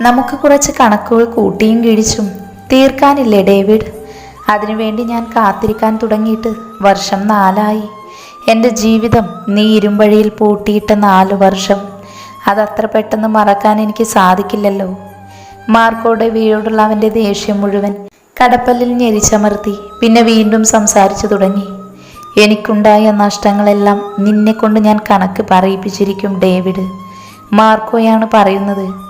നമുക്ക് കുറച്ച് കണക്കുകൾ കൂട്ടിയും കിഴിച്ചും തീർക്കാനില്ലേ ഡേവിഡ്? അതിനുവേണ്ടി ഞാൻ കാത്തിരിക്കാൻ തുടങ്ങിയിട്ട് വർഷം നാലായി. എന്റെ ജീവിതം നീ ഇരുമ്പഴിയിൽ പൂട്ടിയിട്ട നാല് വർഷം. അതത്ര പെട്ടെന്ന് മറക്കാൻ എനിക്ക് സാധിക്കില്ലല്ലോ. മാർക്കോടെ വീയോടുള്ള അവന്റെ ദേഷ്യം മുഴുവൻ കടപ്പല്ലിൽ ഞെരിച്ചമർത്തി പിന്നെ വീണ്ടും സംസാരിച്ചു തുടങ്ങി. എനിക്കുണ്ടായ നഷ്ടങ്ങളെല്ലാം നിന്നെക്കൊണ്ട് ഞാൻ കണക്ക് പറയിപ്പിച്ചിരിക്കും ഡേവിഡ്. മാർക്കോയാണ് പറയുന്നത്.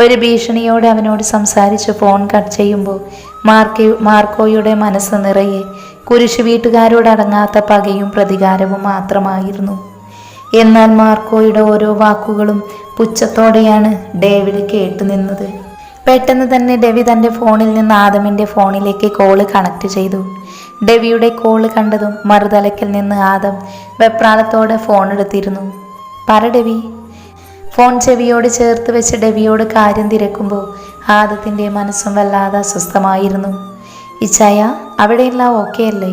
ഒരു ഭീഷണിയോടെ അവനോട് സംസാരിച്ച് ഫോൺ കട്ട് ചെയ്യുമ്പോൾ മാർക്കി മാർക്കോയുടെ മനസ്സ് നിറയെ കുരിശു വീട്ടുകാരോടടങ്ങാത്ത പകയും പ്രതികാരവും മാത്രമായിരുന്നു. എന്നാൽ മാർക്കോയുടെ ഓരോ വാക്കുകളും പുച്ഛത്തോടെയാണ് ഡേവിഡ് കേട്ടുനിന്നത് പെട്ടെന്ന് തന്നെ ഡെവി തന്റെ ഫോണിൽ നിന്ന് ആദമിന്റെ ഫോണിലേക്ക് കോൾ കണക്ട് ചെയ്തു. ഡെവിയുടെ കോൾ കണ്ടതും മറുതലക്കിൽ നിന്ന് ആദം വെപ്രാളത്തോടെ ഫോൺ എടുത്തിരുന്നു. പറ ഡെവി. ഫോൺ ചെവിയോട് ചേർത്ത് വെച്ച് ഡെവിയോട് കാര്യം തിരക്കുമ്പോൾ ആദത്തിന്റെ മനസ്സും വല്ലാതെ അസ്വസ്ഥമായിരുന്നു. ഇച്ചായ അവിടെയെല്ലാം ഓക്കെ അല്ലേ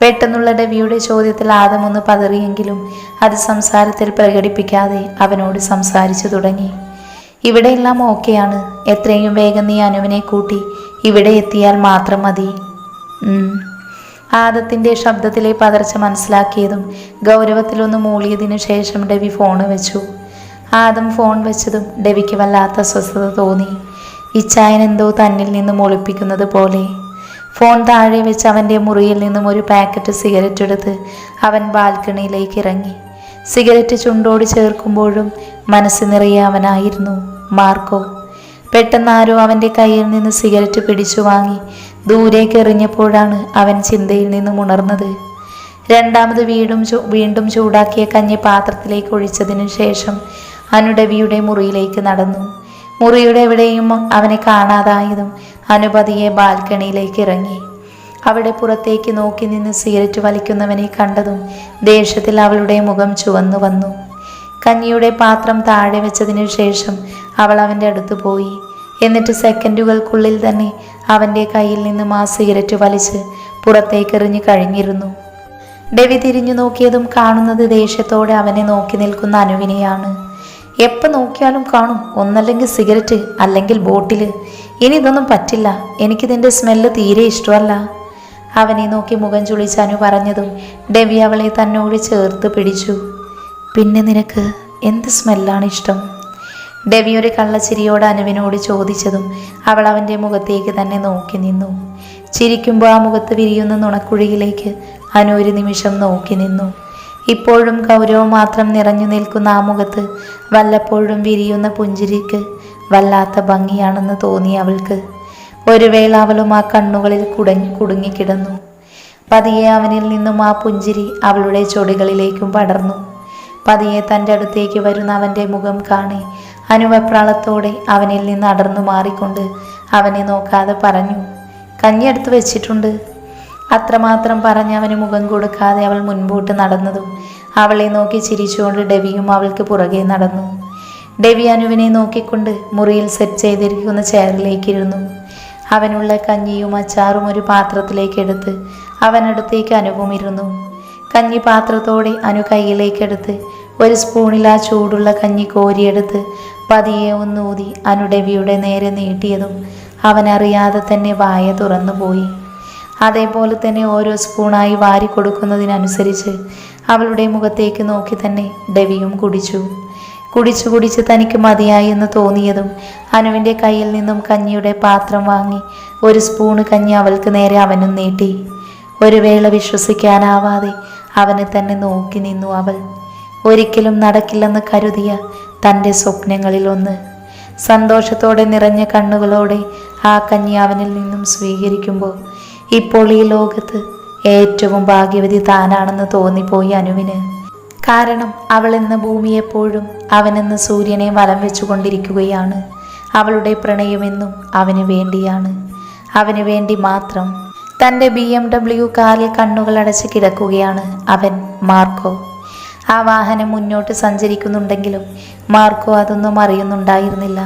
പെട്ടെന്നുള്ള ഡെവിയുടെ ചോദ്യത്തിൽ ആദം ഒന്ന് പതറിയെങ്കിലും അത് സംസാരത്തിൽ പ്രകടിപ്പിക്കാതെ അവനോട് സംസാരിച്ചു തുടങ്ങി. ഇവിടെയെല്ലാം ഓക്കെയാണ്. എത്രയും വേഗം നീ അനുവിനെ കൂട്ടി ഇവിടെ എത്തിയാൽ മാത്രം മതി. ആദത്തിന്റെ ശബ്ദത്തിലെ പതർച്ച മനസ്സിലാക്കിയതും ഗൗരവത്തിലൊന്ന് മൂളിയതിനു ശേഷം ഡെവി ഫോണ് വെച്ചു. ആദം ഫോൺ വെച്ചതും ഡെവിക്ക് വല്ലാത്ത അസ്വസ്ഥത തോന്നി. ഇച്ചായൻ എന്തോ തന്നിൽ നിന്നും ഒളിപ്പിക്കുന്നത് പോലെ. ഫോൺ താഴെ വെച്ച് അവന്റെ മുറിയിൽ നിന്നും ഒരു പാക്കറ്റ് സിഗരറ്റ് എടുത്ത് അവൻ ബാൽക്കണിയിലേക്ക് ഇറങ്ങി. സിഗരറ്റ് ചുണ്ടോട് ചേർക്കുമ്പോഴും മനസ്സ് നിറയെ അവനായിരുന്നു മാർക്കോ. പെട്ടെന്ന് ആരോ അവന്റെ കയ്യിൽ നിന്ന് സിഗരറ്റ് പിടിച്ചു വാങ്ങി ദൂരേക്ക് എറിഞ്ഞപ്പോഴാണ് അവൻ ചിന്തയിൽ നിന്നും ഉണർന്നത്. രണ്ടാമത് വീടും വീണ്ടും ചൂടാക്കിയ കഞ്ഞി പാത്രത്തിലേക്ക് ഒഴിച്ചതിനു ശേഷം അനുഡവിയുടെ മുറിയിലേക്ക് നടന്നു. മുറിയുടെ എവിടെയും അവനെ കാണാതായതും അനുപതിയെ ബാൽക്കണിയിലേക്ക് ഇറങ്ങി. അവിടെ പുറത്തേക്ക് നോക്കി നിന്ന് സിഗരറ്റ് വലിക്കുന്നവനെ കണ്ടതും ദേഷ്യത്തിൽ അവളുടെ മുഖം ചുവന്നു വന്നു. കഞ്ഞിയുടെ പാത്രം താഴെ വെച്ചതിനു ശേഷം അവൾ അവന്റെ അടുത്ത് പോയി. എന്നിട്ട് സെക്കൻഡുകൾക്കുള്ളിൽ തന്നെ അവന്റെ കയ്യിൽ നിന്നും ആ സിഗരറ്റ് വലിച്ച് പുറത്തേക്കെറിഞ്ഞു കഴിഞ്ഞിരുന്നു. ഡെവി തിരിഞ്ഞു നോക്കിയതും കാണുന്നത് ദേഷ്യത്തോടെ അവനെ നോക്കി നിൽക്കുന്ന അനുവിനെയാണ്. എപ്പോൾ നോക്കിയാലും കാണും ഒന്നല്ലെങ്കിൽ സിഗരറ്റ് അല്ലെങ്കിൽ ബോട്ടിൽ ഇനി ഇതൊന്നും പറ്റില്ല. എനിക്കിതിന്റെ സ്മെല്ല് തീരെ ഇഷ്ടമല്ല. അവനെ നോക്കി മുഖം ചുളിച്ചാനു പറഞ്ഞതും ഡെവി അവളെ തന്നോട് ചേർത്ത് പിടിച്ചു. പിന്നെ നിനക്ക് എന്ത് സ്മെല്ലാണ് ഇഷ്ടം? ഡെവി ഒരു കള്ളച്ചിരിയോട് അനുവിനോട് ചോദിച്ചതും അവൾ അവന്റെ മുഖത്തേക്ക് തന്നെ നോക്കി നിന്നു. ചിരിക്കുമ്പോൾ ആ മുഖത്ത് വിരിയുന്ന നുണക്കുഴിയിലേക്ക് അനു ഒരു നിമിഷം നോക്കി നിന്നു. ഇപ്പോഴും ഗൗരവം മാത്രം നിറഞ്ഞു നിൽക്കുന്ന ആ മുഖത്ത് വല്ലപ്പോഴും വിരിയുന്ന പുഞ്ചിരിക്ക് വല്ലാത്ത ഭംഗിയാണെന്ന് തോന്നി അവൾക്ക്. ഒരു വേള അവളും ആ കണ്ണുകളിൽ കുടങ്ങി കുടുങ്ങിക്കിടന്നു പതിയെ അവനിൽ നിന്നും ആ പുഞ്ചിരി അവളുടെ ചൊടികളിലേക്കും പടർന്നു. പതിയെ തന്റെ അടുത്തേക്ക് വരുന്ന അവന്റെ മുഖം കാണി അനുവപ്രാളത്തോടെ അവനിൽ നിന്ന് അടർന്നു മാറിക്കൊണ്ട് അവനെ നോക്കാതെ പറഞ്ഞു കഞ്ഞി എടുത്തു വെച്ചിട്ടുണ്ട്. അത്രമാത്രം പറഞ്ഞ് അവന് മുഖം കൊടുക്കാതെ അവൾ മുൻപോട്ട് നടന്നതും അവളെ നോക്കി ചിരിച്ചുകൊണ്ട് ഡെവിയും അവൾക്ക് പുറകെ നടന്നു. ഡെവി അനുവിനെ നോക്കിക്കൊണ്ട് മുറിയിൽ സെറ്റ് ചെയ്തിരിക്കുന്ന ചെയറിലേക്കിരുന്നു. അവനുള്ള കഞ്ഞിയും അച്ചാറും ഒരു പാത്രത്തിലേക്കെടുത്ത് അവനടുത്തേക്ക് അനുവും ഇരുന്നു. കഞ്ഞി പാത്രത്തോടെ അനു കയ്യിലേക്കെടുത്ത് ഒരു സ്പൂണിൽ ആ ചൂടുള്ള കഞ്ഞി കോരിയെടുത്ത് പതിയെ ഒന്നൂതി അനു ഡെവിയുടെ നേരെ നീട്ടിയതും അവനറിയാതെ തന്നെ വായ തുറന്നുപോയി. അതേപോലെ തന്നെ ഓരോ സ്പൂണായി വാരി കൊടുക്കുന്നതിനനുസരിച്ച് അവളുടെ മുഖത്തേക്ക് നോക്കി തന്നെ ഡെവിയും കുടിച്ചു. കുടിച്ചു കുടിച്ച് തനിക്ക് മതിയായി എന്ന് തോന്നിയതും അനുവിന്റെ കയ്യിൽ നിന്നും കഞ്ഞിയുടെ പാത്രം വാങ്ങി ഒരു സ്പൂണ് കഞ്ഞി അവൾക്ക് നേരെ അവനും നീട്ടി. ഒരു വേള വിശ്വസിക്കാനാവാതെ അവനെ തന്നെ നോക്കി നിന്നു അവൾ. ഒരിക്കലും നടക്കില്ലെന്ന് കരുതിയ തന്റെ സ്വപ്നങ്ങളിൽ ഒന്ന്. സന്തോഷത്തോടെ നിറഞ്ഞ കണ്ണുകളോടെ ആ കഞ്ഞി അവനിൽ നിന്നും സ്വീകരിക്കുമ്പോൾ ഇപ്പോൾ ഈ ലോകത്ത് ഏറ്റവും ഭാഗ്യവതി താനാണെന്ന് തോന്നിപ്പോയി അനുവിന്. കാരണം അവൾ എന്ന ഭൂമി എപ്പോഴും അവനെന്ന സൂര്യനെ വലം വെച്ചുകൊണ്ടിരിക്കുകയാണ്. അവളുടെ പ്രണയമെന്നും അവന് വേണ്ടിയാണ്. അവന് വേണ്ടി മാത്രം തന്റെ ബി എം ഡബ്ല്യു കാറിൽ കണ്ണുകൾ അടച്ച് കിടക്കുകയാണ് അവൻ മാർക്കോ. ആ വാഹനം മുന്നോട്ട് സഞ്ചരിക്കുന്നുണ്ടെങ്കിലും മാർക്കോ അതൊന്നും അറിയുന്നുണ്ടായിരുന്നില്ല.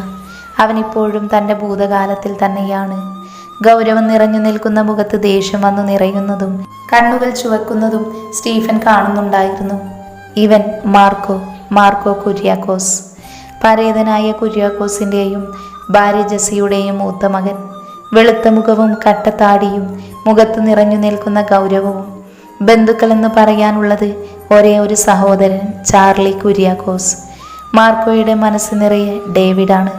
അവനിപ്പോഴും തന്റെ ഭൂതകാലത്തിൽ തന്നെയാണ്. ഗൗരവം നിറഞ്ഞു നിൽക്കുന്ന മുഖത്ത് ദേഷ്യം വന്നു നിറയുന്നതും കണ്ണുകൾ ചുവക്കുന്നതും സ്റ്റീഫൻ കാണുന്നുണ്ടായിരുന്നു. ഇവൻ മാർക്കോ മാർക്കോ കുര്യാക്കോസ്. പരേതനായ കുര്യാക്കോസിന്റെയും ഭാര്യ ജസിയുടെയും മൂത്ത മകൻ. വെളുത്ത മുഖവും കട്ടത്താടിയും മുഖത്ത് നിറഞ്ഞു നിൽക്കുന്ന ഗൗരവവും ബന്ധുക്കളെന്ന് പറയാനുള്ളത് ഒരേ ഒരു സഹോദരൻ ചാർലി കുര്യാക്കോസ്. മാർക്കോയുടെ മനസ്സ് നിറയെ ഡേവിഡാണ്.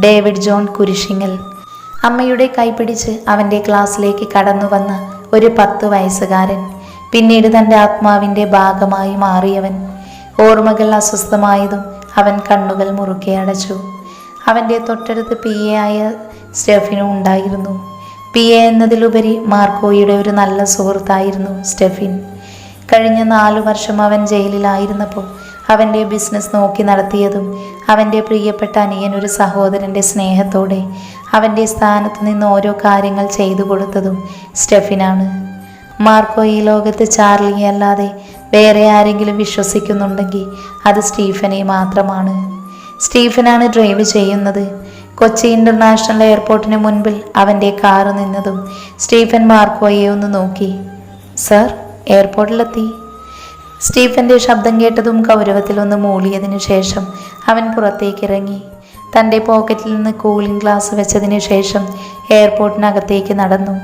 ഡേവിഡ് ജോൺ കുരിശിങ്ങൽ അമ്മയുടെ കൈപിടിച്ച് അവന്റെ ക്ലാസ്സിലേക്ക് കടന്നു വന്ന ഒരു പത്ത് വയസ്സുകാരൻ പിന്നീട് തന്റെ ആത്മാവിന്റെ ഭാഗമായി മാറിയവൻ. ഓർമ്മകൾ അസ്വസ്ഥമായതും അവൻ കണ്ണുകൾ മുറുക്കെ അടച്ചു. അവന്റെ തൊട്ടടുത്ത് പി എ ആയ സ്റ്റെഫിനും ഉണ്ടായിരുന്നു. പി എ എന്നതിലുപരി മാർക്കോയുടെ ഒരു നല്ല സുഹൃത്തായിരുന്നു സ്റ്റെഫിൻ. കഴിഞ്ഞ നാലു വർഷം അവൻ ജയിലിലായിരുന്നപ്പോൾ അവന്റെ ബിസിനസ് നോക്കി നടത്തിയതും അവന്റെ പ്രിയപ്പെട്ട അനിയൻ ഒരു സഹോദരന്റെ സ്നേഹത്തോടെ അവന്റെ സ്ഥാനത്ത് നിന്ന് ഓരോ കാര്യങ്ങൾ ചെയ്തു കൊടുത്തതും സ്റ്റെഫിനാണ്. മാർക്കോ ഈ ലോകത്ത് ചാർലിയെ അല്ലാതെ വേറെ ആരെങ്കിലും വിശ്വസിക്കുന്നുണ്ടെങ്കിൽ അത് സ്റ്റീഫനെ മാത്രമാണ്. സ്റ്റീഫനാണ് ഡ്രൈവ് ചെയ്യുന്നത്. കൊച്ചി ഇന്റർനാഷണൽ എയർപോർട്ടിന് മുൻപിൽ അവന്റെ കാറ് നിന്നതും സ്റ്റീഫൻ മാർക്കോയെ ഒന്ന് നോക്കി. സർ എയർപോർട്ടിലെത്തി. സ്റ്റീഫന്റെ ശബ്ദം കേട്ടതും ഗൗരവത്തിൽ ഒന്ന് മൂളിയതിനു ശേഷം അവൻ പുറത്തേക്ക് ഇറങ്ങി തന്റെ പോക്കറ്റിൽ നിന്ന് കൂളിംഗ് ഗ്ലാസ് വെച്ചതിന് ശേഷം എയർപോർട്ടിനകത്തേക്ക് നടന്നു.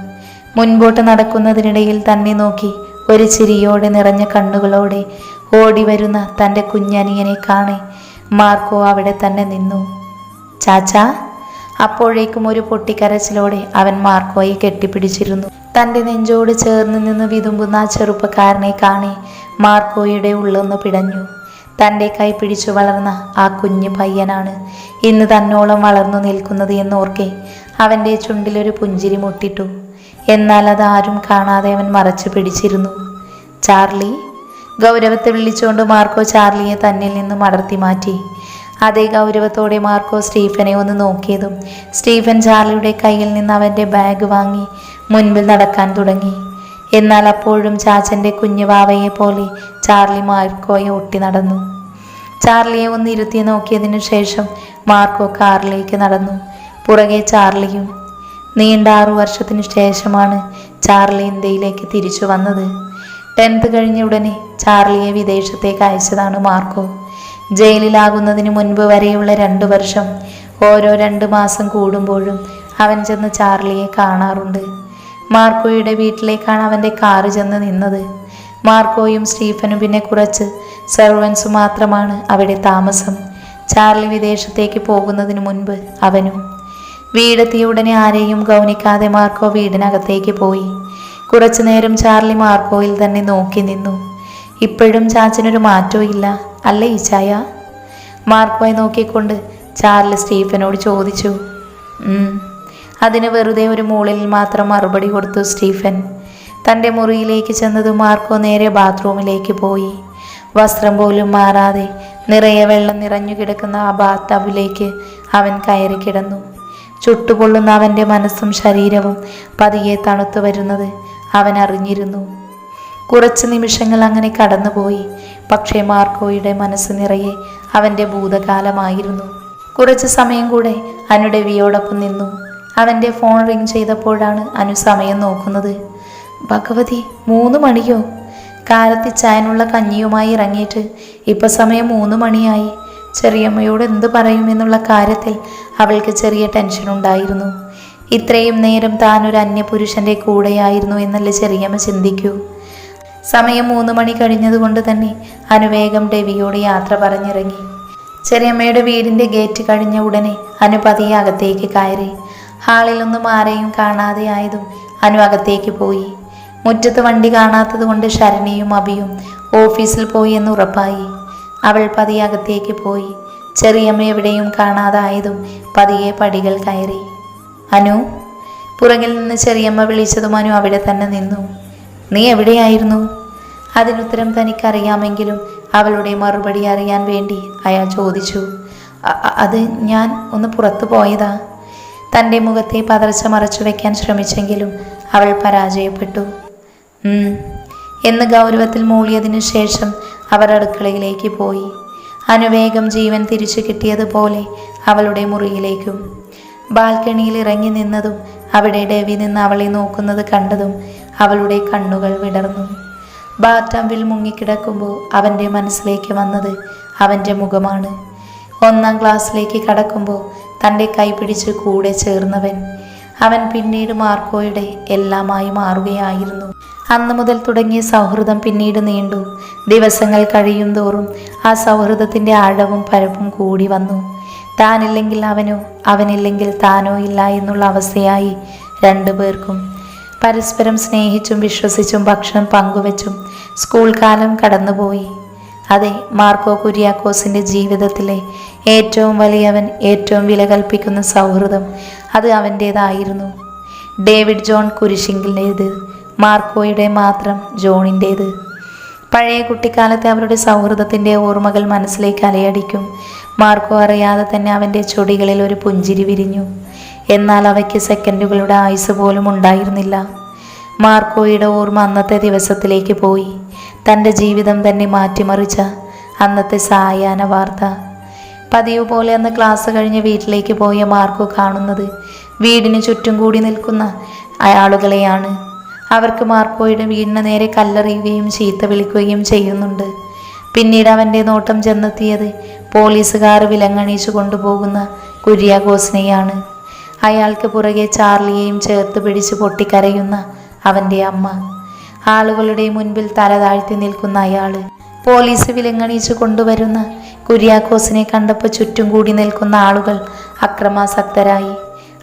മുൻപോട്ട് നടക്കുന്നതിനിടയിൽ തന്നെ നോക്കി ഒരു ചിരിയോടെ നിറഞ്ഞ കണ്ണുകളോടെ ഓടി വരുന്ന തന്റെ കുഞ്ഞനിയനെ കാണെ മാർക്കോ അവിടെ തന്നെ നിന്നു. ചാച്ചാ അപ്പോഴേക്കും ഒരു പൊട്ടിക്കരച്ചിലോടെ അവൻ മാർക്കോയെ കെട്ടിപ്പിടിച്ചിരുന്നു. തന്റെ നെഞ്ചോട് ചേർന്ന് നിന്ന് വിതുമ്പുന്ന ആ ചെറുപ്പക്കാരനെ കാണെ മാർക്കോയുടെ ഉള്ളൊന്ന് പിടഞ്ഞു. തന്റെ കൈ പിടിച്ചു വളർന്ന ആ കുഞ്ഞു പയ്യനാണ് ഇന്ന് തന്നോളം വളർന്നു നിൽക്കുന്നത് എന്നോർക്കെ അവന്റെ ചുണ്ടിലൊരു പുഞ്ചിരി മുട്ടിട്ടു. എന്നാൽ അത് ആരും കാണാതെ അവൻ മറച്ചു പിടിച്ചിരുന്നു. ചാർലി ഗൗരവത്തെ വിളിച്ചുകൊണ്ട് മാർക്കോ ചാർലിയെ തന്നിൽ നിന്നും അടർത്തി മാറ്റി. അതേ ഗൗരവത്തോടെ മാർക്കോ സ്റ്റീഫനെ ഒന്ന് നോക്കിയതും സ്റ്റീഫൻ ചാർലിയുടെ കയ്യിൽ നിന്ന് അവന്റെ ബാഗ് വാങ്ങി മുൻപിൽ നടക്കാൻ തുടങ്ങി. എന്നാൽ അപ്പോഴും ചാച്ചന്റെ കുഞ്ഞു വാവയെ പോലെ ചാർലി മാർക്കോയെ ഒട്ടി നടന്നു. ചാർലിയെ ഒന്ന് ഇരുത്തി നോക്കിയതിനു ശേഷം മാർക്കോ കാറിലേക്ക് നടന്നു. പുറകെ ചാർലിയും നീണ്ട ആറു വർഷത്തിനു ശേഷമാണ് ചാർലി ഇന്ത്യയിലേക്ക് തിരിച്ചു വന്നത്. ടെൻത്ത് കഴിഞ്ഞ ഉടനെ ചാർലിയെ വിദേശത്തേക്ക് അയച്ചതാണ് മാർക്കോ. ജയിലിലാകുന്നതിന് മുൻപ് വരെയുള്ള രണ്ടു വർഷം ഓരോ രണ്ട് മാസം കൂടുമ്പോഴും അവൻ ചെന്ന് ചാർലിയെ കാണാറുണ്ട്. മാർക്കോയുടെ വീട്ടിലേക്കാണ് അവന്റെ കാറ് ചെന്ന് നിന്നത്. മാർക്കോയും സ്റ്റീഫനും പിന്നെ കുറച്ച് സെർവൻസ് മാത്രമാണ് അവിടെ താമസം. ചാർലി വിദേശത്തേക്ക് പോകുന്നതിന് മുൻപ് അവനും. വീടെത്തിയ ഉടനെ ആരെയും ഗൗനിക്കാതെ മാർക്കോ വീടിനകത്തേക്ക് പോയി. കുറച്ചു നേരം ചാർലി മാർക്കോയിൽ തന്നെ നോക്കി നിന്നു. ഇപ്പോഴും ചാച്ചനൊരു മാറ്റവും ഇല്ല അല്ലേ ഈച്ചായ മാർക്കോയെ നോക്കിക്കൊണ്ട് ചാർലി സ്റ്റീഫനോട് ചോദിച്ചു. അതിന് വെറുതെ ഒരു മൂളിൽ മാത്രം മറുപടി കൊടുത്തു സ്റ്റീഫൻ. തന്റെ മുറിയിലേക്ക് ചെന്നത് മാർക്കോ നേരെ ബാത്റൂമിലേക്ക് പോയി. വസ്ത്രം പോലും മാറാതെ നിറയെ വെള്ളം നിറഞ്ഞു കിടക്കുന്ന ആ ബാത്ത് ടബിലേക്ക് അവൻ കയറി കിടന്നു. ചുട്ടുപൊള്ളുന്ന അവന്റെ മനസ്സും ശരീരവും പതിയെ തണുത്തു വരുന്നത് അവൻ അറിഞ്ഞിരുന്നു. കുറച്ച് നിമിഷങ്ങൾ അങ്ങനെ കടന്നുപോയി. പക്ഷേ മാർക്കോയുടെ മനസ്സ് നിറയെ അവന്റെ ഭൂതകാലമായിരുന്നു. കുറച്ച് സമയം കൂടെ അനു ഡെവിയോടൊപ്പം നിന്നു. അവന്റെ ഫോൺ റിങ് ചെയ്തപ്പോഴാണ് അനു സമയം നോക്കുന്നത്. ഭഗവതി മൂന്ന് മണിയോ? കാലത്ത് ചായനുള്ള കഞ്ഞിയുമായി ഇറങ്ങിയിട്ട് ഇപ്പൊ സമയം മൂന്ന് മണിയായി. ചെറിയമ്മയോട് എന്ത് പറയുമെന്നുള്ള കാര്യത്തിൽ അവൾക്ക് ചെറിയ ടെൻഷൻ ഉണ്ടായിരുന്നു. ഇത്രയും നേരം താൻ ഒരു അന്യപുരുഷന്റെ കൂടെയായിരുന്നു എന്നല്ലേ ചെറിയമ്മ ചിന്തിക്കൂ. സമയം മൂന്ന് മണി കഴിഞ്ഞതുകൊണ്ട് തന്നെ അനുവേഗം ഡെവിയോട് യാത്ര പറഞ്ഞിറങ്ങി. ചെറിയമ്മയുടെ വീടിന്റെ ഗേറ്റ് കഴിഞ്ഞ ഉടനെ അനു പതിയെ അകത്തേക്ക് കയറി. ഹാളിലൊന്നും ആരെയും കാണാതെ ആയതും അനു അകത്തേക്ക് പോയി. മുറ്റത്ത് വണ്ടി കാണാത്തത് കൊണ്ട് ശരണിയും അഭിയും ഓഫീസിൽ പോയി എന്ന് ഉറപ്പായി. അവൾ പതിയെ അകത്തേക്ക് പോയി. ചെറിയമ്മ എവിടെയും കാണാതായതും പതിയെ പടികൾ കയറി. അനു? പുറകിൽ നിന്ന് ചെറിയമ്മ വിളിച്ചതും അനു അവിടെ തന്നെ നിന്നു. നീ എവിടെയായിരുന്നു? അതിനുത്തരം തനിക്കറിയാമെങ്കിലും അവളുടെ മറുപടി അറിയാൻ വേണ്ടി അയാൾ ചോദിച്ചു. "അ- അ- അത് ഞാൻ ഒന്ന് പുറത്തു പോയതാ. തന്റെ മുഖത്തെ പതർച്ച മറച്ചു വയ്ക്കാൻ ശ്രമിച്ചെങ്കിലും അവൾ പരാജയപ്പെട്ടു. എന്ന് ഗൗരവത്തിൽ മൂളിയതിനു ശേഷം അവർ അടുക്കളയിലേക്ക് പോയി. അനുവേഗം ജീവൻ തിരിച്ചു കിട്ടിയതുപോലെ അവളുടെ മുറിയിലേക്കും ബാൽക്കണിയിൽ ഇറങ്ങി നിന്നതും അവിടെ ഡെവി നിന്ന് അവളെ നോക്കുന്നത് കണ്ടതും അവളുടെ കണ്ണുകൾ വിടർന്നു. ബാറ്റാമ്പിൽ മുങ്ങിക്കിടക്കുമ്പോൾ അവന്റെ മനസ്സിലേക്ക് വന്നത് അവന്റെ മുഖമാണ്. ഒന്നാം ക്ലാസ്സിലേക്ക് കടക്കുമ്പോൾ തന്റെ കൈപിടിച്ച് കൂടെ ചേർന്നവൻ അവൻ പിന്നീട് മാർക്കോയുടെ എല്ലാമായി മാറുകയായിരുന്നു. അന്ന് മുതൽ തുടങ്ങിയ സൗഹൃദം പിന്നീട് നീണ്ടു. ദിവസങ്ങൾ കഴിയും തോറും ആ സൗഹൃദത്തിന്റെ ആഴവും പരപ്പും കൂടി വന്നു. താനില്ലെങ്കിൽ അവനോ അവനില്ലെങ്കിൽ താനോ ഇല്ല എന്നുള്ള അവസ്ഥയായി രണ്ടു പേർക്കും. പരസ്പരം സ്നേഹിച്ചും വിശ്വസിച്ചും ഭക്ഷണം പങ്കുവച്ചും സ്കൂൾ കാലം കടന്നുപോയി. അതെ മാർക്കോ കുര്യാക്കോസിന്റെ ജീവിതത്തിലെ ഏറ്റവും വലിയവൻ ഏറ്റവും വില കൽപ്പിക്കുന്ന സൗഹൃദം അത് അവന്റേതായിരുന്നു ഡേവിഡ് ജോൺ കുരിശിങ്കിലേത് മാർക്കോയുടെ മാത്രം ജോണിന്റേത്. പഴയ കുട്ടിക്കാലത്തെ അവരുടെ സൗഹൃദത്തിന്റെ ഓർമ്മകൾ മനസ്സിലേക്ക് അലയടിക്കും. മാർക്കോ അറിയാതെ തന്നെ അവന്റെ ചൊടികളിൽ ഒരു പുഞ്ചിരി വിരിഞ്ഞു. എന്നാൽ അവയ്ക്ക് സെക്കൻഡുകളുടെ ആയുസ് പോലും ഉണ്ടായിരുന്നില്ല. മാർക്കോയുടെ ഓർമ്മ അന്നത്തെ ദിവസത്തിലേക്ക് പോയി. തന്റെ ജീവിതം തന്നെ മാറ്റിമറിച്ച അന്നത്തെ സായാഹ്ന വാർത്ത. പതിവ് പോലെ അന്ന് ക്ലാസ് കഴിഞ്ഞ് വീട്ടിലേക്ക് പോയ മാർക്കോ കാണുന്നത് വീടിന് ചുറ്റും കൂടി നിൽക്കുന്ന ആളുകളെയാണ് അവർക്ക് മാർക്കോയുടെ വീടിന് നേരെ കല്ലെറിയുകയും ചീത്ത വിളിക്കുകയും ചെയ്യുന്നുണ്ട്. പിന്നീട് അവന്റെ നോട്ടം ചെന്നെത്തിയത് പോലീസുകാർ വിലങ്ങണീച്ചു കൊണ്ടുപോകുന്ന കുര്യാഘോസിനെയാണ്. അയാൾക്ക് പുറകെ ചാർലിയെയും ചേർത്ത് പിടിച്ച് പൊട്ടിക്കരയുന്ന അവന്റെ അമ്മ. ആളുകളുടെ മുൻപിൽ തല താഴ്ത്തി നിൽക്കുന്ന അയാൾ പോലീസ് വിലങ്ങണീച്ചു കൊണ്ടുവരുന്ന കുര്യാക്കോസിനെ കണ്ടപ്പോൾ ചുറ്റും കൂടി നിൽക്കുന്ന ആളുകൾ അക്രമാസക്തരായി.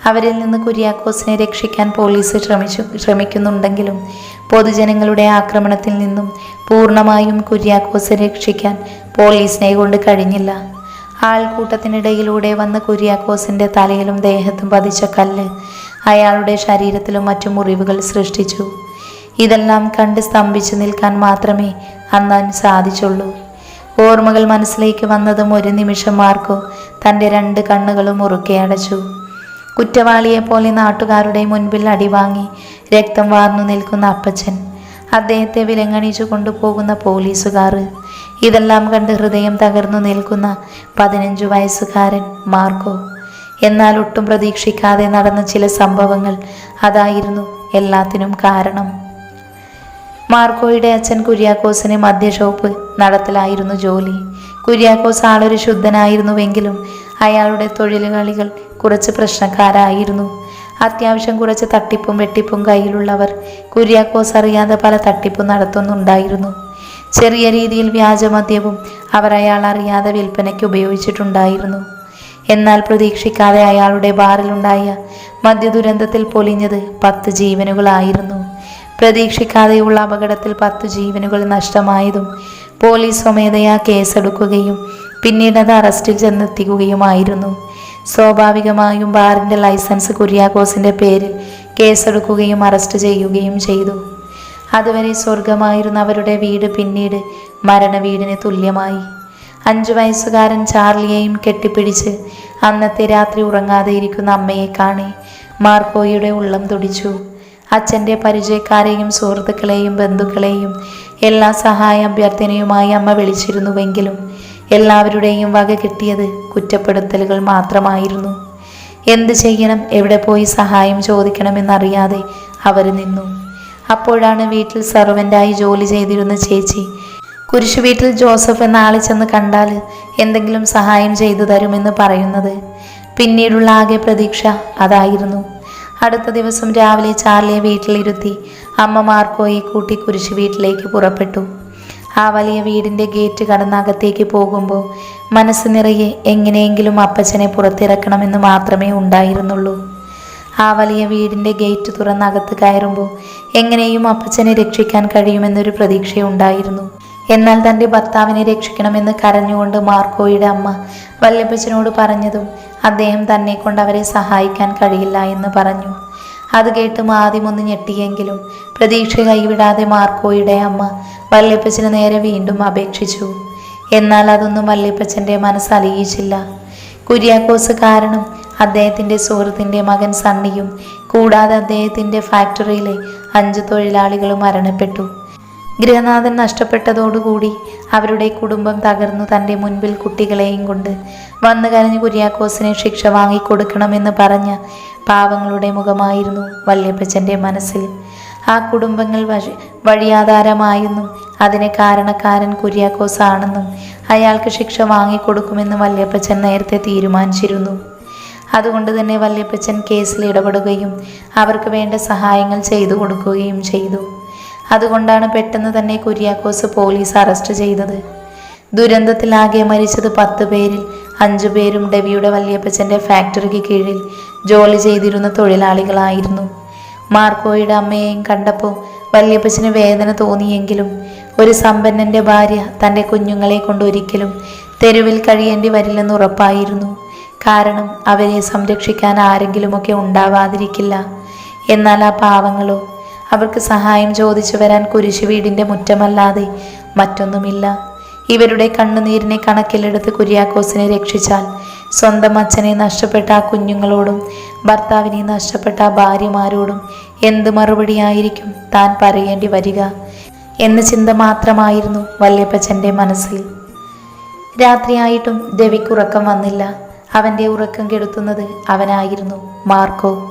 അവരിൽ നിന്ന് കുര്യാക്കോസിനെ രക്ഷിക്കാൻ പോലീസ് ശ്രമിച്ചു ശ്രമിക്കുന്നുണ്ടെങ്കിലും പൊതുജനങ്ങളുടെ ആക്രമണത്തിൽ നിന്നും പൂർണമായും കുര്യാക്കോസിനെ രക്ഷിക്കാൻ പോലീസിനെ കൊണ്ട് കഴിഞ്ഞില്ല. ആൾക്കൂട്ടത്തിനിടയിലൂടെ വന്ന കുര്യാക്കോസിന്റെ തലയിലും ദേഹത്തും പതിച്ച കല്ല് അയാളുടെ ശരീരത്തിലും മറ്റു മുറിവുകൾ സൃഷ്ടിച്ചു. ഇതെല്ലാം കണ്ട് സ്തംഭിച്ചു നിൽക്കാൻ മാത്രമേ അന്നാൻ സാധിച്ചുള്ളൂ. ഓർമ്മകൾ മനസ്സിലേക്ക് വന്നതും ഒരു നിമിഷം മാർക്കോ തന്റെ രണ്ട് കണ്ണുകളും ഉറുക്കെ അടച്ചു. കുറ്റവാളിയെപ്പോലെ നാട്ടുകാരുടെ മുൻപിൽ അടിവാങ്ങി രക്തം വാർന്നു നിൽക്കുന്ന അപ്പച്ചൻ. അദ്ദേഹത്തെ വിലങ്ങണിച്ചു കൊണ്ടുപോകുന്ന പോലീസുകാർ. ഇതെല്ലാം കണ്ട് ഹൃദയം തകർന്നു നിൽക്കുന്ന പതിനഞ്ചു വയസ്സുകാരൻ മാർക്കോ. എന്നാൽ ഒട്ടും പ്രതീക്ഷിക്കാതെ നടന്ന ചില സംഭവങ്ങൾ അതായിരുന്നു എല്ലാത്തിനും കാരണം. മാർക്കോയുടെ അച്ഛൻ കുര്യാക്കോസിന് മദ്യഷോപ്പ് നടത്തലായിരുന്നു ജോലി. കുര്യാക്കോസ് ആളൊരു ശുദ്ധനായിരുന്നുവെങ്കിലും അയാളുടെ തൊഴിലാളികൾ കുറച്ച് പ്രശ്നക്കാരായിരുന്നു. അത്യാവശ്യം കുറച്ച് തട്ടിപ്പും വെട്ടിപ്പും കയ്യിലുള്ളവർ കുര്യാക്കോസ് അറിയാതെ പല തട്ടിപ്പും നടത്തുന്നുണ്ടായിരുന്നു. ചെറിയ രീതിയിൽ വ്യാജമദ്യവും അവർ അയാൾ അറിയാതെ വിൽപ്പനയ്ക്ക് ഉപയോഗിച്ചിട്ടുണ്ടായിരുന്നു. എന്നാൽ പ്രതീക്ഷിക്കാതെ അയാളുടെ ബാറിലുണ്ടായ മദ്യദുരന്തത്തിൽ പൊലിഞ്ഞത് പത്ത് ജീവനുകളായിരുന്നു. പ്രതീക്ഷിക്കാതെയുള്ള അപകടത്തിൽ പത്തു ജീവനുകൾ നഷ്ടമായതും പോലീസ് സ്വമേധയാ കേസെടുക്കുകയും പിന്നീട് അത് അറസ്റ്റിൽ ചെന്നെത്തിക്കുകയുമായിരുന്നു. സ്വാഭാവികമായും ബാറിന്റെ ലൈസൻസ് കുര്യാക്കോസിന്റെ പേരിൽ കേസെടുക്കുകയും അറസ്റ്റ് ചെയ്യുകയും ചെയ്തു. അതുവരെ സ്വർഗമായിരുന്ന അവരുടെ വീട് പിന്നീട് മരണവീടിന് തുല്യമായി. അഞ്ചു വയസ്സുകാരൻ ചാർലിയെയും കെട്ടിപ്പിടിച്ച് അന്നത്തെ രാത്രി ഉറങ്ങാതെ ഇരിക്കുന്ന അമ്മയെ കാണി മാർക്കോയുടെ ഉള്ളം തുടിച്ചു. അച്ഛന്റെ പരിചയക്കാരെയും സുഹൃത്തുക്കളെയും ബന്ധുക്കളെയും എല്ലാ സഹായ അഭ്യർത്ഥനയുമായി അമ്മ വിളിച്ചിരുന്നുവെങ്കിലും എല്ലാവരുടെയും വക കിട്ടിയത് കുറ്റപ്പെടുത്തലുകൾ മാത്രമായിരുന്നു. എന്ത് ചെയ്യണം എവിടെ പോയി സഹായം ചോദിക്കണമെന്നറിയാതെ അവർ നിന്നു. അപ്പോഴാണ് വീട്ടിൽ സർവന്റായി ജോലി ചെയ്തിരുന്ന ചേച്ചി. കുരിശു വീട്ടിൽ ജോസഫ് എന്ന ആളെ ചെന്ന് കണ്ടാൽ എന്തെങ്കിലും സഹായം ചെയ്തു തരുമെന്ന് പറയുന്നത്. പിന്നീടുള്ള ആകെ പ്രതീക്ഷ അതായിരുന്നു. അടുത്ത ദിവസം രാവിലെ ചാർലിയെ വീട്ടിലിരുത്തി അമ്മ മാർക്കോയെ കൂട്ടി കുരിശു വീട്ടിലേക്ക് പുറപ്പെട്ടു. ആ വലിയ വീടിന്റെ ഗേറ്റ് കടന്നകത്തേക്ക് പോകുമ്പോൾ മനസ്സ് നിറയെ എങ്ങനെയെങ്കിലും അപ്പച്ചനെ പുറത്തിറക്കണമെന്ന് മാത്രമേ ഉണ്ടായിരുന്നുള്ളൂ. ആ വലിയ വീടിന്റെ ഗേറ്റ് തുറന്നകത്ത് കയറുമ്പോൾ എങ്ങനെയും അപ്പച്ചനെ രക്ഷിക്കാൻ കഴിയുമെന്നൊരു പ്രതീക്ഷയുണ്ടായിരുന്നു. എന്നാൽ തന്റെ ഭർത്താവിനെ രക്ഷിക്കണമെന്ന് കരഞ്ഞുകൊണ്ട് മാർക്കോയുടെ അമ്മ വല്യപ്പച്ചനോട് പറഞ്ഞതും അദ്ദേഹം തന്നെ കൊണ്ട് അവരെ സഹായിക്കാൻ കഴിയില്ല എന്ന് പറഞ്ഞു. അത് കേട്ട് ആദ്യം ഒന്ന് ഞെട്ടിയെങ്കിലും പ്രതീക്ഷ കൈവിടാതെ മാർക്കോയുടെ അമ്മ വല്യപ്പച്ചന് നേരെ വീണ്ടും അപേക്ഷിച്ചു. എന്നാൽ അതൊന്നും വല്യപ്പച്ചന്റെ മനസ്സലിയിച്ചില്ല കുര്യാക്കോസ് കാരണം അദ്ദേഹത്തിന്റെ സുഹൃത്തിന്റെ മകൻ സണ്ണിയും കൂടാതെ അദ്ദേഹത്തിന്റെ ഫാക്ടറിയിലെ അഞ്ച് തൊഴിലാളികളും മരണപ്പെട്ടു. ഗൃഹനാഥൻ നഷ്ടപ്പെട്ടതോടുകൂടി അവരുടെ കുടുംബം തകർന്നു തന്റെ മുൻപിൽ കുട്ടികളെയും കൊണ്ട്. വന്നു കരഞ്ഞ് കുര്യാക്കോസിനെ ശിക്ഷ വാങ്ങിക്കൊടുക്കണമെന്ന് പറഞ്ഞ പാവങ്ങളുടെ മുഖമായിരുന്നു വല്യപ്പച്ചന്റെ മനസ്സിൽ. ആ കുടുംബങ്ങൾ വഴി വഴിയാധാരമായെന്നും അതിന് കാരണക്കാരൻ കുര്യാക്കോസ് ആണെന്നും അയാൾക്ക് ശിക്ഷ വാങ്ങിക്കൊടുക്കുമെന്ന് വല്യപ്പച്ചൻ നേരത്തെ തീരുമാനിച്ചിരുന്നു. അതുകൊണ്ട് തന്നെ വല്യപ്പച്ചൻ കേസിൽ ഇടപെടുകയും അവർക്ക് വേണ്ട സഹായങ്ങൾ ചെയ്തു കൊടുക്കുകയും ചെയ്തു. അതുകൊണ്ടാണ് പെട്ടെന്ന് തന്നെ കുര്യാക്കോസ് പോലീസ് അറസ്റ്റ് ചെയ്തത്. ദുരന്തത്തിലാകെ മരിച്ചത് പത്ത് പേരിൽ അഞ്ചു പേരും ഡെവിയുടെ വല്യപ്പച്ചന്റെ ഫാക്ടറിക്ക് കീഴിൽ ജോലി ചെയ്തിരുന്ന തൊഴിലാളികളായിരുന്നു. മാർക്കോയുടെ അമ്മയെയും കണ്ടപ്പോൾ വല്യപ്പച്ചന് വേദന തോന്നിയെങ്കിലും ഒരു സമ്പന്നന്റെ ഭാര്യ തന്റെ കുഞ്ഞുങ്ങളെ കൊണ്ടൊരിക്കലും തെരുവിൽ കഴിയേണ്ടി വരില്ലെന്ന് ഉറപ്പായിരുന്നു. കാരണം അവരെ സംരക്ഷിക്കാൻ ആരെങ്കിലുമൊക്കെ ഉണ്ടാവാതിരിക്കില്ല. എന്നാൽ ആ പാവങ്ങളോ അവർക്ക് സഹായം ചോദിച്ചു വരാൻ കുരിശു വീടിന്റെ മുറ്റമല്ലാതെ മറ്റൊന്നുമില്ല. ഇവരുടെ കണ്ണുനീരിനെ കണക്കിലെടുത്ത് കുര്യാക്കോസിനെ രക്ഷിച്ചാൽ സ്വന്തം അച്ഛനെ നഷ്ടപ്പെട്ട ആ കുഞ്ഞുങ്ങളോടും ഭർത്താവിനെ നഷ്ടപ്പെട്ട ആ ഭാര്യമാരോടും എന്ത് മറുപടിയായിരിക്കും താൻ പറയേണ്ടി വരിക എന്ന ചിന്ത മാത്രമായിരുന്നു വല്യപ്പച്ചന്റെ മനസ്സിൽ. രാത്രിയായിട്ടും രവിക്ക് ഉറക്കം വന്നില്ല. അവന്റെ ഉറക്കം കെടുത്തുന്നത് അവനായിരുന്നു മാർക്കോ.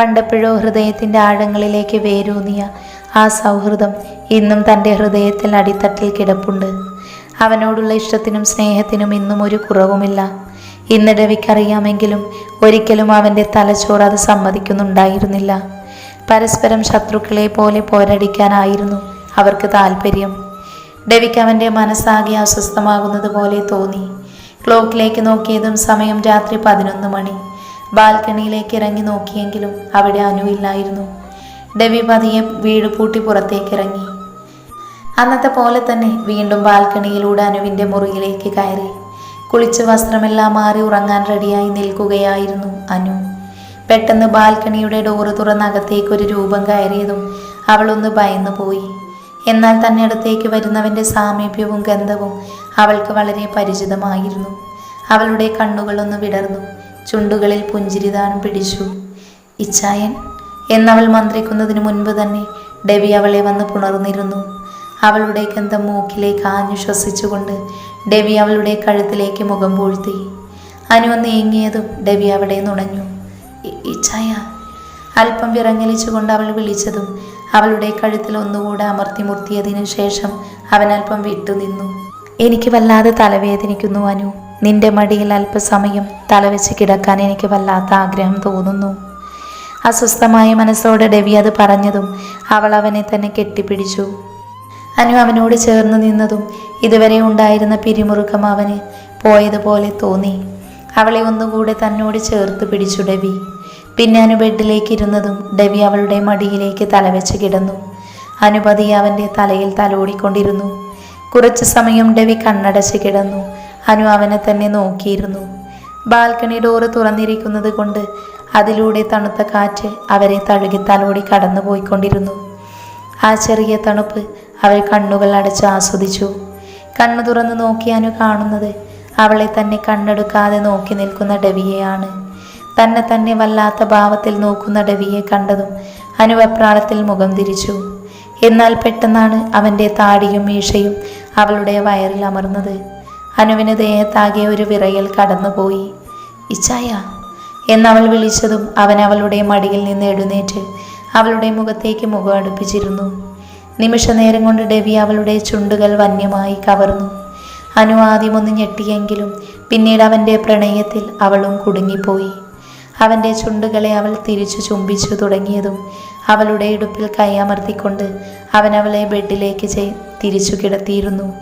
പണ്ടെപ്പോഴോ ഹൃദയത്തിന്റെ ആഴങ്ങളിലേക്ക് വേരൂന്നിയ ആ സൗഹൃദം ഇന്നും തന്റെ ഹൃദയത്തിൽ അടിത്തട്ടിൽ കിടപ്പുണ്ട്. അവനോടുള്ള ഇഷ്ടത്തിനും സ്നേഹത്തിനും ഇന്നും ഒരു കുറവുമില്ല. ഇന്ന് രവിക്കറിയാമെങ്കിലും ഒരിക്കലും അവന്റെ തലച്ചോറ് അത് സമ്മതിക്കുന്നുണ്ടായിരുന്നില്ല. പരസ്പരം ശത്രുക്കളെ പോലെ പോരടിക്കാനായിരുന്നു അവർക്ക് താല്പര്യം ഡെവിക്ക് അവന്റെ മനസ്സാകെ അസ്വസ്ഥമാകുന്നത് പോലെ തോന്നി. ക്ലോക്കിലേക്ക് നോക്കിയതും സമയം രാത്രി പതിനൊന്ന് മണി. ബാൽക്കണിയിലേക്ക് ഇറങ്ങി നോക്കിയെങ്കിലും അവിടെ അനുവില്ലായിരുന്നു ഡെവി പതിയെ വീട് പൂട്ടി പുറത്തേക്ക് ഇറങ്ങി. അന്നത്തെ പോലെ തന്നെ വീണ്ടും ബാൽക്കണിയിലൂടെ അനുവിന്റെ മുറിയിലേക്ക് കയറി. കുളിച്ച് വസ്ത്രമെല്ലാം മാറി ഉറങ്ങാൻ റെഡിയായി നിൽക്കുകയായിരുന്നു അനു. പെട്ടെന്ന് ബാൽക്കണിയുടെ ഡോറ് തുറന്നകത്തേക്ക് ഒരു രൂപം കയറിയതും അവളൊന്ന് ഭയന്നു പോയി. എന്നാൽ തന്നെ അടുത്തേക്ക് വരുന്നവന്റെ സാമീപ്യവും ഗന്ധവും അവൾക്ക് വളരെ പരിചിതമായിരുന്നു. അവളുടെ കണ്ണുകളൊന്ന് വിടർന്നു. ചുണ്ടുകളിൽ പുഞ്ചിരിതാനം പിടിച്ചു. ഇച്ചായൻ എന്നവൾ മന്ത്രിക്കുന്നതിനു മുൻപ് തന്നെ ഡെവി അവളെ വന്ന് പുണർന്നിരുന്നു. അവളുടെ ഗന്ധം മൂക്കിലേക്ക് ആഞ്ഞു ശ്വസിച്ചുകൊണ്ട് ഡെവി അവളുടെ കഴുത്തിലേക്ക് മുഖം പൂഴ്ത്തി. അനു നീങ്ങിയതും ഡെവി അവിടെ നുണഞ്ഞു. "ഇ- ഇച്ചായ അല്പം വിറങ്ങലിച്ചുകൊണ്ട് അവൾ വിളിച്ചതും അവളുടെ കഴുത്തിൽ ഒന്നുകൂടെ അമർത്തി മുർത്തിയതിനു ശേഷം അവൻ അല്പം വിട്ടുനിന്നു. എനിക്ക് വല്ലാതെ തലവേദനിക്കുന്നു അനു. നിന്റെ മടിയിൽ അല്പസമയം തലവെച്ച് കിടക്കാൻ എനിക്ക് വല്ലാത്ത ആഗ്രഹം തോന്നുന്നു. അസ്വസ്ഥമായ മനസ്സോടെ ഡെവി അത് പറഞ്ഞതും അവൾ അവനെ തന്നെ കെട്ടിപ്പിടിച്ചു. അനു അവനോട് ചേർന്ന് നിന്നതും ഇതുവരെ ഉണ്ടായിരുന്ന പിരിമുറുക്കം അവന് പോയതുപോലെ തോന്നി. അവളെ ഒന്നുകൂടെ തന്നോട് ചേർത്ത് പിടിച്ചു ഡെവി പിന്നെ അനു ബെഡിലേക്ക് ഇരുന്നതും ഡെവി അവളുടെ മടിയിലേക്ക് തലവെച്ച് കിടന്നു. അനുപതി അവന്റെ തലയിൽ തലോടിക്കൊണ്ടിരുന്നു. കുറച്ചു സമയം ഡെവി കണ്ണടച്ച് കിടന്നു. അനു അവനെ തന്നെ നോക്കിയിരുന്നു. ബാൽക്കണി ഡോറ് തുറന്നിരിക്കുന്നത് കൊണ്ട് അതിലൂടെ തണുത്ത കാറ്റ് അവരെ തഴുകി തലോടി കടന്നു പോയിക്കൊണ്ടിരുന്നു ആ ചെറിയ തണുപ്പ് അവൾ കണ്ണുകൾ അടച്ച് ആസ്വദിച്ചു. കണ്ണു തുറന്നു നോക്കിയാനു കാണുന്നത് അവളെ തന്നെ കണ്ണെടുക്കാതെ നോക്കി നിൽക്കുന്ന ഡവിയെയാണ്. തന്നെ തന്നെ വല്ലാത്ത ഭാവത്തിൽ നോക്കുന്ന ഡവിയെ കണ്ടതും അനുവപ്രാളത്തിൽ മുഖം തിരിച്ചു. എന്നാൽ പെട്ടെന്നാണ് അവന്റെ താടിയും മീശയും അവളുടെ വയറിൽ അമർന്നത്. അനുവിന് ദേഹത്താകെ ഒരു വിറയൽ കടന്നുപോയി. ഇച്ചായ എന്നവൾ വിളിച്ചതും അവൻ അവളുടെ മടിയിൽ നിന്ന് എഴുന്നേറ്റ് അവളുടെ മുഖത്തേക്ക് മുഖം അടുപ്പിച്ചിരുന്നു. നിമിഷനേരം കൊണ്ട് ഡെവി അവളുടെ ചുണ്ടുകൾ വന്യമായി കവർന്നു. അനു ആദ്യമൊന്ന് ഞെട്ടിയെങ്കിലും പിന്നീട് അവന്റെ പ്രണയത്തിൽ അവളും കുടുങ്ങിപ്പോയി. അവന്റെ ചുണ്ടുകളെ അവൾ തിരിച്ചു ചുംബിച്ചു തുടങ്ങിയതും അവളുടെ ഇടുപ്പിൽ കൈയമർത്തിക്കൊണ്ട് അവൻ അവളെ ബെഡിലേക്ക് തിരിച്ചു കിടത്തിയിരുന്നു.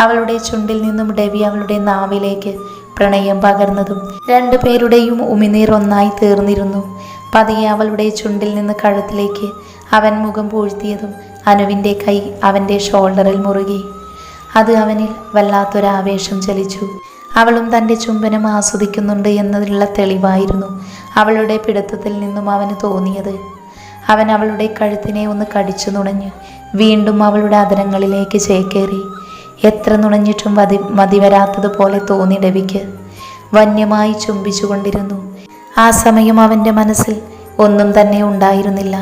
അവളുടെ ചുണ്ടിൽ നിന്നും ഡെവി അവളുടെ നാവിലേക്ക് പ്രണയം പകർന്നതും രണ്ടുപേരുടെയും ഉമിനീർ ഒന്നായി തീർന്നിരുന്നു. പതിയെ അവളുടെ ചുണ്ടിൽ നിന്ന് കഴുത്തിലേക്ക് അവൻ മുഖം പൂഴ്ത്തിയതും അനുവിന്റെ കൈ അവന്റെ ഷോൾഡറിൽ മുറുകി. അത് അവനിൽ വല്ലാത്തൊരു വല്ലാത്തൊരാവേശം ചലിച്ചു. അവളും തന്റെ ചുംബനം ആസ്വദിക്കുന്നുണ്ട് എന്നതിനുള്ള തെളിവായിരുന്നു അവളുടെ പിടുത്തത്തിൽ നിന്നും അവന് തോന്നിയത്. അവൻ അവളുടെ കഴുത്തിനെ ഒന്ന് കടിച്ചു നുണഞ്ഞു വീണ്ടും അവളുടെ അതരങ്ങളിലേക്ക് ചേക്കേറി. എത്ര നുണഞ്ഞിട്ടും മതി മതിവരാത്തതുപോലെ തോന്നി രവിക്ക്. വന്യമായി ചുംബിച്ചുകൊണ്ടിരുന്നു. ആ സമയം അവന്റെ മനസ്സിൽ ഒന്നും തന്നെ ഉണ്ടായിരുന്നില്ല.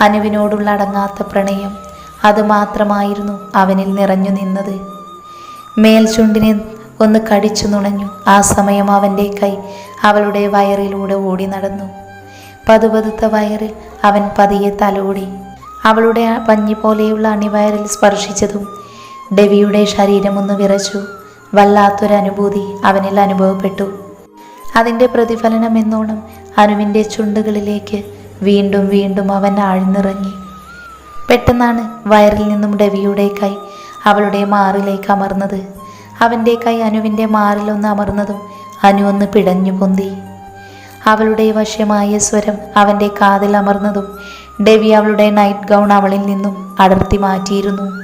അനുവിനോടുള്ള അടങ്ങാത്ത പ്രണയം അതുമാത്രമായിരുന്നു അവനിൽ നിറഞ്ഞു നിന്നത്. മേൽചുണ്ടിനെ ഒന്ന് കടിച്ചു നുണഞ്ഞു. ആ സമയം അവന്റെ കൈ അവളുടെ വയറിലൂടെ ഓടി നടന്നു. പതുപതുത്ത വയറിൽ അവൻ പതിയെ തലോടി. അവളുടെ പഞ്ഞി പോലെയുള്ള അണിവയറിൽ സ്പർശിച്ചതും ഡെവിയുടെ ശരീരം ഒന്ന് വിറച്ചു വല്ലാത്തൊരനുഭൂതി അവനിൽ അനുഭവപ്പെട്ടു. അതിന്റെ പ്രതിഫലനം എന്നോണം അനുവിന്റെ ചുണ്ടുകളിലേക്ക് വീണ്ടും വീണ്ടും അവൻ ആഴ്ന്നിറങ്ങി. പെട്ടെന്നാണ് വയറിൽ നിന്നും ഡെവിയുടെ കൈ അവളുടെ മാറിലേക്ക് അമർന്നത്. അവന്റെ കൈ അനുവിന്റെ മാറിലൊന്ന് അമർന്നതും അനു ഒന്ന് പിടഞ്ഞു പൊന്തി. അവളുടെ വശ്യമായ സ്വരം അവന്റെ കാതിൽ അമർന്നതും ഡെവി അവളുടെ നൈറ്റ് ഗൗൺ അവളിൽ നിന്നും അടർത്തി മാറ്റിയിരുന്നു.